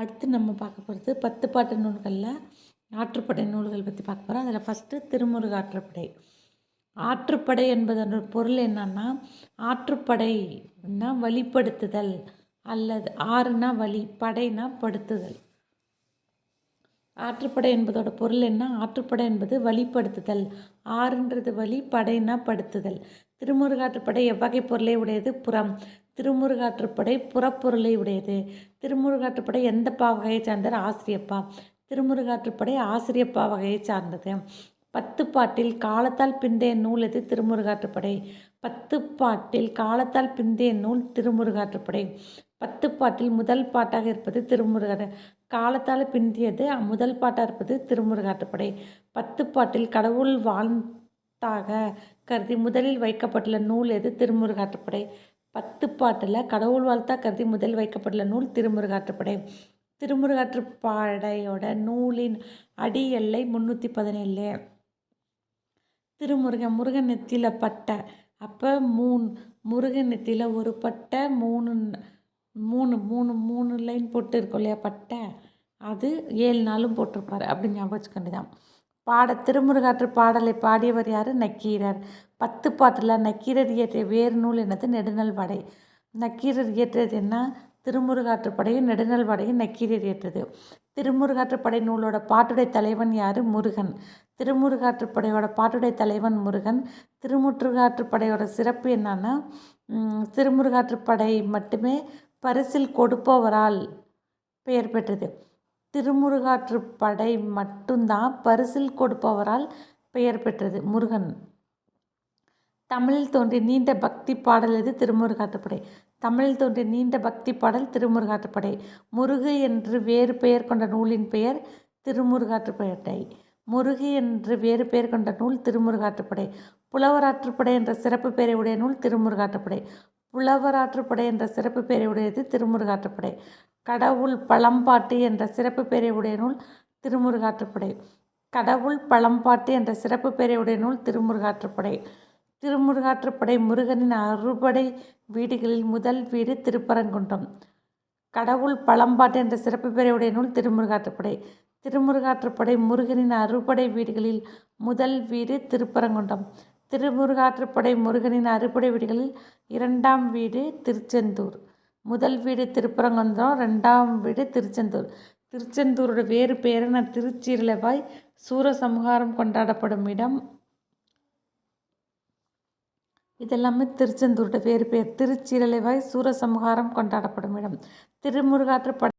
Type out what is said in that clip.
அடுத்து நம்ம பார்க்க போகிறது பத்து பாட்டு நூல்களில் ஆற்றுப்படை நூல்கள் பற்றி பார்க்க போகிறோம் அதில் ஃபஸ்ட்டு திருமுருக ஆற்றுப்படை. ஆற்றுப்படை என்பதோட பொருள் என்னன்னா ஆற்றுப்படைன்னா வழிப்படுத்துதல் அல்லது ஆறுனா வழி படைனா படுத்துதல். ஆற்றுப்படை என்பதோட பொருள் என்ன? ஆற்றுப்படை என்பது வழிப்படுத்துதல். ஆறுன்றது வழி படைனா படுத்துதல். திருமுருகாற்றுப்படை எவ்வகை பொருளை உடையது? புறம். திருமுருகாற்றுப்படை புறப்பொருளை உடையது. திருமுருகாற்றுப்படை எந்த பா வகையை சார்ந்தது? ஆசிரியப்பா. திருமுருகாற்றுப்படை ஆசிரியப்பா வகையை சார்ந்தது. பத்து பாட்டில் காலத்தால் பிந்தைய நூல் எது? திருமுருகாற்றுப்படை. பத்து பாட்டில் காலத்தால் பிந்தைய நூல் திருமுருகாற்றுப்படை. பத்து பாட்டில் முதல் பாட்டாக இருப்பது திருமுருகாட்ட காலத்தால் பிந்தியது முதல் பாட்டாக இருப்பது திருமுருகாட்டுப்படை. பத்து பாட்டில் கடவுள் வாழ்ந்தாக கருதி முதலில் வைக்கப்பட்டுள்ள நூல் எது? திருமுருகாற்றுப்படை பத்து பாட்டில் கடவுள் வாழ்த்தா கருதி முதலில் வைக்கப்பட்டுள்ள நூல் திருமுருகாற்றுப்படை திருமுருகாற்றுப்பாடையோட நூலின் அடி எல்லை முந்நூற்றி பதினேழு. திருமுருகன் முருகன் நெத்தியில் பட்டை அப்போ மூணு முருகன் நெத்தியில் ஒரு பட்டை மூணு மூணு மூணு லைன் போட்டு இருக்கோம் இல்லையா பட்டை? அது ஏழு நாளும் போட்டிருப்பார். அப்படி ஞாபகம் வச்சுக்கண்டிதான் பாட திருமுருகாற்று பாடலை பாடியவர் யார்? நக்கீரர். பத்து பாட்டில் நக்கீரர் இயற்றிய வேறு நூல் என்னது? நெடுநல் வடை. நக்கீரர் இயற்றியது என்ன? திருமுருகாற்றுப்படையும் நெடுநல் வடையும் நக்கீரர் இயற்றது திருமுருகாற்றுப்படை நூலோட பாட்டுடைய தலைவன் யார்? முருகன். திருமுருகாற்றுப்படையோட பாட்டுடை தலைவன் முருகன். திருமுற்றுகாற்றுப்படையோட சிறப்பு என்னன்னா திருமுருகாற்றுப்படை மட்டுமே பரிசில் கொடுப்பவரால் பெயர் பெற்றது. திருமுருகாற்றுப்படை மட்டும்தான் பரிசில் கொடுப்பவரால் பெயர் பெற்றது. முருகன். தமிழில் தோன்றிய நீண்ட பக்தி பாடல் இது திருமுருகாற்றுப்படை தமிழில் தோன்றிய நீண்ட பக்தி பாடல் திருமுருகாற்றுப்படை முருகு என்று வேறு பெயர் கொண்ட நூலின் பெயர் திருமுருகாற்றுப்படை முருகு என்று வேறு பெயர் கொண்ட நூல் திருமுருகாற்றுப்படை புலவராற்றுப்படை என்ற சிறப்பு பெயரை உடைய நூல் திருமுருகாற்றுப்படை புலவராற்றுப்படை என்ற சிறப்பு பெயரை உடையது திருமுருகாற்றுப்படை. கடவுள் பழம்பாட்டு என்ற சிறப்பு பெயரை உடைய நூல் திருமுருகாற்றுப்படை. கடவுள் பழம்பாட்டு என்ற சிறப்பு பெயரை உடைய நூல் திருமுருகாற்றுப்படை. திருமுருகாற்றுப்படை முருகனின் அறுபடை வீடுகளில் முதல் வீடு திருப்பரங்குன்றம். கடவுள் பழம்பாட்டு என்ற சிறப்பு பெயரையுடைய நூல் திருமுருகாற்றுப்படை. திருமுருகாற்றுப்படை முருகனின் அறுபடை வீடுகளில் முதல் வீடு திருப்பரங்குன்றம். திருமுருகாற்றுப்படை முருகனின் அறுபடை வீடுகளில் இரண்டாம் வீடு திருச்செந்தூர். முதல் வீடு திருப்பரங்குன்றம் ரெண்டாம் வீடு திருச்செந்தூர். திருச்செந்தூரோட வேறு பேரான திருச்சீரலவாய் சூரசம்ஹாரம் கொண்டாடப்படும் இடம். இதெல்லாமே திருச்செந்தூரோட வேறு பேர் திருச்சீரலைவாய் சூரசம்ஹாரம் கொண்டாடப்படும் இடம். திருமுருகாற்றுப்படை